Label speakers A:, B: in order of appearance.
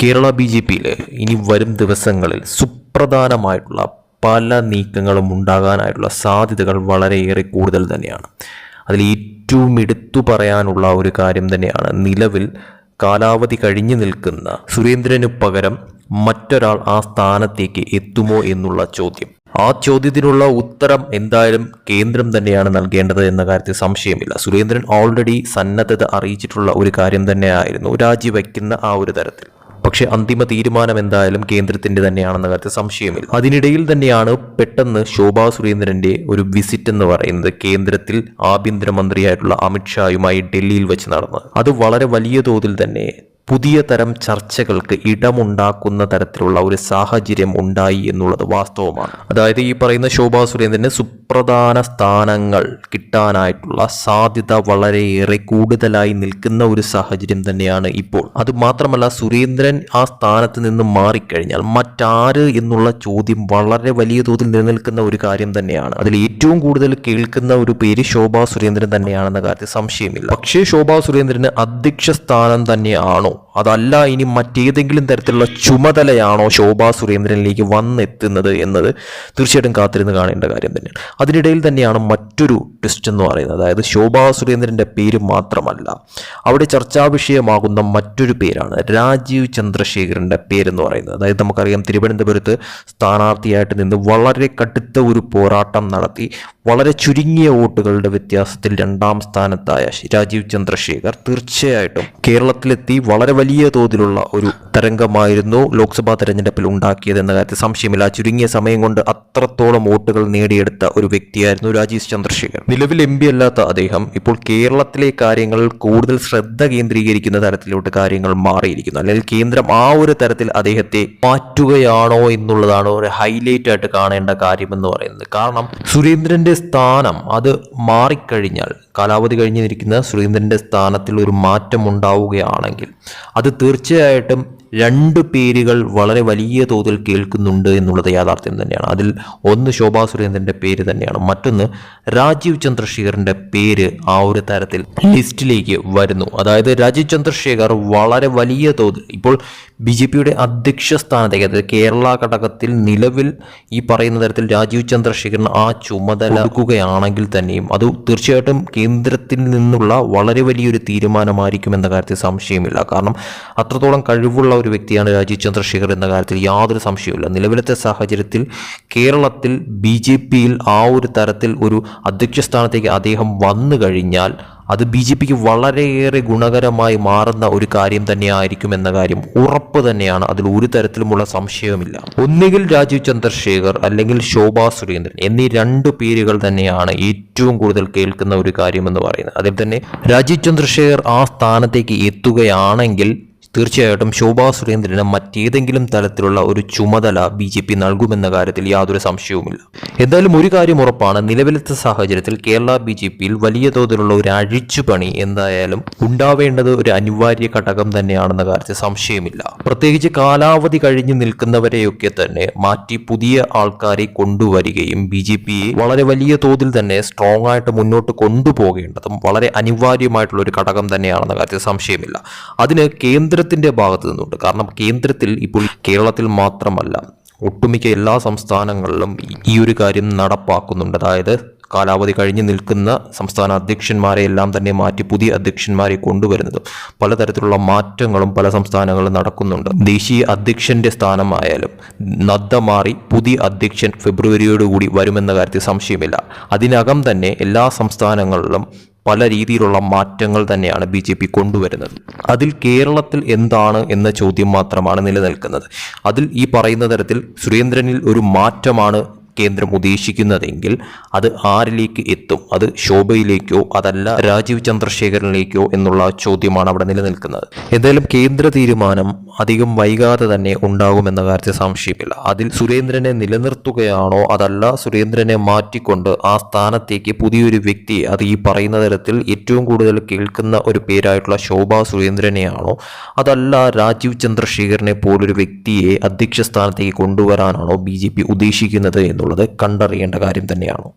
A: Kerala B J പിയിൽ ഇനി വരും ദിവസങ്ങളിൽ സുപ്രധാനമായിട്ടുള്ള പല നീക്കങ്ങളും ഉണ്ടാകാനായിട്ടുള്ള സാധ്യതകൾ വളരെയേറെ കൂടുതൽ തന്നെയാണ്. അതിൽ ഏറ്റവും എടുത്തു പറയാനുള്ള ഒരു കാര്യം തന്നെയാണ് നിലവിൽ കാലാവധി കഴിഞ്ഞു നിൽക്കുന്ന സുരേന്ദ്രന് പകരം മറ്റൊരാൾ ആ സ്ഥാനത്തേക്ക് എത്തുമോ എന്നുള്ള ചോദ്യം. ആ ചോദ്യത്തിനുള്ള ഉത്തരം എന്തായാലും കേന്ദ്രം തന്നെയാണ് നൽകേണ്ടത് എന്ന കാര്യത്തിൽ സംശയമില്ല. സുരേന്ദ്രൻ ഓൾറെഡി സന്നദ്ധത അറിയിച്ചിട്ടുള്ള ഒരു കാര്യം തന്നെയായിരുന്നു രാജിവെക്കുന്ന ആ ഒരു തരത്തിൽ. പക്ഷേ അന്തിമ തീരുമാനം എന്തായാലും കേന്ദ്രത്തിന്റെ തന്നെയാണെന്ന കാര്യത്തിൽ സംശയമില്ല. അതിനിടയിൽ തന്നെയാണ് പെട്ടെന്ന് ശോഭാ സുരേന്ദ്രന്റെ ഒരു വിസിറ്റ് എന്ന് പറയുന്നത് കേന്ദ്രത്തിൽ ആഭ്യന്തരമന്ത്രിയായിട്ടുള്ള അമിത്ഷായുമായി ഡൽഹിയിൽ വെച്ച് നടന്നത്. അത് വളരെ വലിയ തോതിൽ തന്നെ പുതിയ തരം ചർച്ചകൾക്ക് ഇടമുണ്ടാക്കുന്ന തരത്തിലുള്ള ഒരു സാഹചര്യം ഉണ്ടായി എന്നുള്ളത് വാസ്തവമാണ്. അതായത് ഈ പറയുന്ന ശോഭാ സുരേന്ദ്രന് സുപ്രധാന സ്ഥാനങ്ങൾ കിട്ടാനായിട്ടുള്ള സാധ്യത വളരെയേറെ കൂടുതലായി നിൽക്കുന്ന ഒരു സാഹചര്യം തന്നെയാണ് ഇപ്പോൾ. അത് മാത്രമല്ല സുരേന്ദ്രൻ ആ സ്ഥാനത്ത് നിന്ന് മാറിക്കഴിഞ്ഞാൽ മറ്റാര് എന്നുള്ള ചോദ്യം വളരെ വലിയ തോതിൽ നിലനിൽക്കുന്ന ഒരു കാര്യം തന്നെയാണ്. അതിൽ ഏറ്റവും കൂടുതൽ കേൾക്കുന്ന ഒരു പേര് ശോഭാ സുരേന്ദ്രൻ തന്നെയാണെന്ന കാര്യത്തിൽ സംശയമില്ല. പക്ഷേ ശോഭാ സുരേന്ദ്രന് അധ്യക്ഷ സ്ഥാനം തന്നെയാണോ? know അതല്ല ഇനി മറ്റേതെങ്കിലും തരത്തിലുള്ള ചുമതലയാണോ ശോഭാ സുരേന്ദ്രനിലേക്ക് വന്നെത്തുന്നത് എന്നത് തീർച്ചയായിട്ടും കാത്തിരുന്ന് കാണേണ്ട കാര്യം തന്നെയാണ്. അതിനിടയിൽ തന്നെയാണ് മറ്റൊരു ട്വിസ്റ്റ് എന്ന് പറയുന്നത്. അതായത് ശോഭാ സുരേന്ദ്രന്റെ പേര് മാത്രമല്ല അവിടെ ചർച്ചാ വിഷയമാകുന്ന മറ്റൊരു പേരാണ് രാജീവ് ചന്ദ്രശേഖരന്റെ പേരെന്ന് പറയുന്നത്. അതായത് നമുക്കറിയാം തിരുവനന്തപുരത്ത് സ്ഥാനാർത്ഥിയായിട്ട് നിന്ന് വളരെ കടുത്ത ഒരു പോരാട്ടം നടത്തി വളരെ ചുരുങ്ങിയ വോട്ടുകളുടെ വ്യത്യാസത്തിൽ രണ്ടാം സ്ഥാനത്തായ രാജീവ് ചന്ദ്രശേഖർ തീർച്ചയായിട്ടും കേരളത്തിലെത്തി വളരെ വലിയ തോതിലുള്ള ഒരു തരംഗമായിരുന്നു ലോക്സഭാ തെരഞ്ഞെടുപ്പിൽ ഉണ്ടാക്കിയത് എന്ന കാര്യത്തിൽ സംശയമില്ല. ചുരുങ്ങിയ സമയം കൊണ്ട് അത്രത്തോളം വോട്ടുകൾ നേടിയെടുത്ത ഒരു വ്യക്തിയായിരുന്നു രാജീവ് ചന്ദ്രശേഖർ നിലവിൽ എം പി അല്ലാത്ത അദ്ദേഹം ഇപ്പോൾ കേരളത്തിലെ കാര്യങ്ങൾ കൂടുതൽ ശ്രദ്ധ കേന്ദ്രീകരിക്കുന്ന തരത്തിലോട്ട് കാര്യങ്ങൾ മാറിയിരിക്കുന്നു. അല്ലെങ്കിൽ കേന്ദ്രം ആ ഒരു തരത്തിൽ അദ്ദേഹത്തെ മാറ്റുകയാണോ എന്നുള്ളതാണ് ഒരു ഹൈലൈറ്റ് ആയിട്ട് കാണേണ്ട കാര്യം എന്ന് പറയുന്നത്. കാരണം സുരേന്ദ്രന്റെ സ്ഥാനം അത് മാറിക്കഴിഞ്ഞാൽ കാലാവധി കഴിഞ്ഞിരിക്കുന്ന സുരേന്ദ്രന്റെ സ്ഥാനത്തിൽ ഒരു മാറ്റം ഉണ്ടാവുകയാണെങ്കിൽ അത് തീർച്ചയായിട്ടും രണ്ട് പേരുകൾ വളരെ വലിയ തോതിൽ കേൾക്കുന്നുണ്ട് എന്നുള്ളത് യാഥാർത്ഥ്യം തന്നെയാണ്. അതിൽ ഒന്ന് ശോഭാ സുരേന്ദ്രന്റെ പേര് തന്നെയാണ്. മറ്റൊന്ന് രാജീവ് ചന്ദ്രശേഖറിന്റെ പേര് ആ ഒരു തരത്തിൽ ലിസ്റ്റിലേക്ക് വരുന്നു. അതായത് രാജീവ് ചന്ദ്രശേഖർ വളരെ വലിയ തോതിൽ ഇപ്പോൾ ബി ജെ പിയുടെ അധ്യക്ഷ സ്ഥാനത്തേക്ക് അതായത് കേരള ഘടകത്തിൽ നിലവിൽ ഈ പറയുന്ന തരത്തിൽ രാജീവ് ചന്ദ്രശേഖരൻ ആ ചുമതല എടുക്കുകയാണെങ്കിൽ തന്നെയും അത് തീർച്ചയായിട്ടും കേന്ദ്രത്തിൽ നിന്നുള്ള വളരെ വലിയൊരു തീരുമാനമായിരിക്കും എന്ന കാര്യത്തിൽ സംശയമില്ല. കാരണം അത്രത്തോളം കഴിവുള്ള ഒരു വ്യക്തിയാണ് രാജീവ് ചന്ദ്രശേഖർ എന്ന കാര്യത്തിൽ യാതൊരു സംശയവുമില്ല. നിലവിലത്തെ സാഹചര്യത്തിൽ കേരളത്തിൽ ബി ജെ പിയിൽ ആ ഒരു തരത്തിൽ ഒരു അധ്യക്ഷ സ്ഥാനത്തേക്ക് അദ്ദേഹം വന്നു കഴിഞ്ഞാൽ അത് ബി ജെ പിക്ക് വളരെയേറെ ഗുണകരമായി മാറുന്ന ഒരു കാര്യം തന്നെയായിരിക്കും എന്ന കാര്യം ഉറപ്പ് തന്നെയാണ്. അതിൽ ഒരു തരത്തിലുമുള്ള സംശയവുമില്ല. ഒന്നുകിൽ രാജീവ് ചന്ദ്രശേഖർ അല്ലെങ്കിൽ ശോഭാ സുരേന്ദ്രൻ എന്നീ രണ്ട് പേരുകൾ തന്നെയാണ് ഏറ്റവും കൂടുതൽ കേൾക്കുന്ന ഒരു കാര്യം എന്ന് പറയുന്നത്. അതിൽ തന്നെ രാജീവ് ചന്ദ്രശേഖർ ആ സ്ഥാനത്തേക്ക് എത്തുകയാണെങ്കിൽ തീർച്ചയായിട്ടും ശോഭാ സുരേന്ദ്രന് മറ്റേതെങ്കിലും തലത്തിലുള്ള ഒരു ചുമതല ബി ജെ പി നൽകുമെന്ന കാര്യത്തിൽ യാതൊരു സംശയവുമില്ല. എന്തായാലും ഒരു കാര്യം ഉറപ്പാണ് നിലവിലത്തെ സാഹചര്യത്തിൽ കേരള ബി ജെ പിയിൽ വലിയ തോതിലുള്ള ഒരു അഴിച്ചുപണി എന്തായാലും ഉണ്ടാവേണ്ടത് ഒരു അനിവാര്യ ഘടകം തന്നെയാണെന്ന കാര്യത്തിൽ സംശയമില്ല. പ്രത്യേകിച്ച് കാലാവധി കഴിഞ്ഞു നിൽക്കുന്നവരെയൊക്കെ തന്നെ മാറ്റി പുതിയ ആൾക്കാരെ കൊണ്ടുവരികയും ബി ജെ പിയെ വളരെ വലിയ തോതിൽ തന്നെ സ്ട്രോങ് ആയിട്ട് മുന്നോട്ട് കൊണ്ടുപോകേണ്ടതും വളരെ അനിവാര്യമായിട്ടുള്ള ഒരു ഘടകം തന്നെയാണെന്ന കാര്യത്തിൽ സംശയമില്ല. അതിന് കേന്ദ്ര കേന്ദ്രത്തിന്റെ ഭാഗത്ത് നിന്നുണ്ട്. കാരണം കേന്ദ്രത്തിൽ ഇപ്പോൾ കേരളത്തിൽ മാത്രമല്ല ഒട്ടുമിക്ക എല്ലാ സംസ്ഥാനങ്ങളിലും ഈ ഒരു കാര്യം നടപ്പാക്കുന്നുണ്ട്. അതായത് കാലാവധി കഴിഞ്ഞ് നിൽക്കുന്ന സംസ്ഥാന അധ്യക്ഷന്മാരെ എല്ലാം തന്നെ മാറ്റി പുതിയ അധ്യക്ഷന്മാരെ കൊണ്ടുവരുന്നത്. പലതരത്തിലുള്ള മാറ്റങ്ങളും പല സംസ്ഥാനങ്ങളിലും നടക്കുന്നുണ്ട്. ദേശീയ അധ്യക്ഷന്റെ സ്ഥാനമായാലും നദ്ദ മാറി പുതിയ അധ്യക്ഷൻ ഫെബ്രുവരിയോടുകൂടി വരുമെന്ന കാര്യത്തിൽ സംശയമില്ല. അതിനകം തന്നെ എല്ലാ സംസ്ഥാനങ്ങളിലും പല രീതിയിലുള്ള മാറ്റങ്ങൾ തന്നെയാണ് ബി ജെ പി കൊണ്ടുവരുന്നത്. അതിൽ കേരളത്തിൽ എന്താണ് എന്ന ചോദ്യം മാത്രമാണ് നിലനിൽക്കുന്നത്. അതിൽ ഈ പറയുന്ന തരത്തിൽ സുരേന്ദ്രനിൽ ഒരു മാറ്റമാണ് കേന്ദ്രം ഉദ്ദേശിക്കുന്നതെങ്കിൽ അത് ആരിലേക്ക് എത്തും? അത് ശോഭയിലേക്കോ അതല്ല രാജീവ് ചന്ദ്രശേഖരനിലേക്കോ എന്നുള്ള ചോദ്യമാണ് അവിടെ നിലനിൽക്കുന്നത്. എന്തായാലും കേന്ദ്ര തീരുമാനം അധികം വൈകാതെ തന്നെ ഉണ്ടാകുമെന്ന കാര്യത്തിൽ സംശയമില്ല. അതിൽ സുരേന്ദ്രനെ നിലനിർത്തുകയാണോ അതല്ല സുരേന്ദ്രനെ മാറ്റിക്കൊണ്ട് ആ സ്ഥാനത്തേക്ക് പുതിയൊരു വ്യക്തി അത് ഈ പറയുന്ന തരത്തിൽ ഏറ്റവും കൂടുതൽ കേൾക്കുന്ന ഒരു പേരായിട്ടുള്ള ശോഭ സുരേന്ദ്രനെയാണോ അതല്ല രാജീവ് ചന്ദ്രശേഖരനെ പോലൊരു വ്യക്തിയെ അധ്യക്ഷ സ്ഥാനത്തേക്ക് കൊണ്ടുവരാനാണോ ബി ജെ പി ഉദ്ദേശിക്കുന്നത് എന്നുള്ളത് കണ്ടറിയേണ്ട കാര്യം തന്നെയാണോ.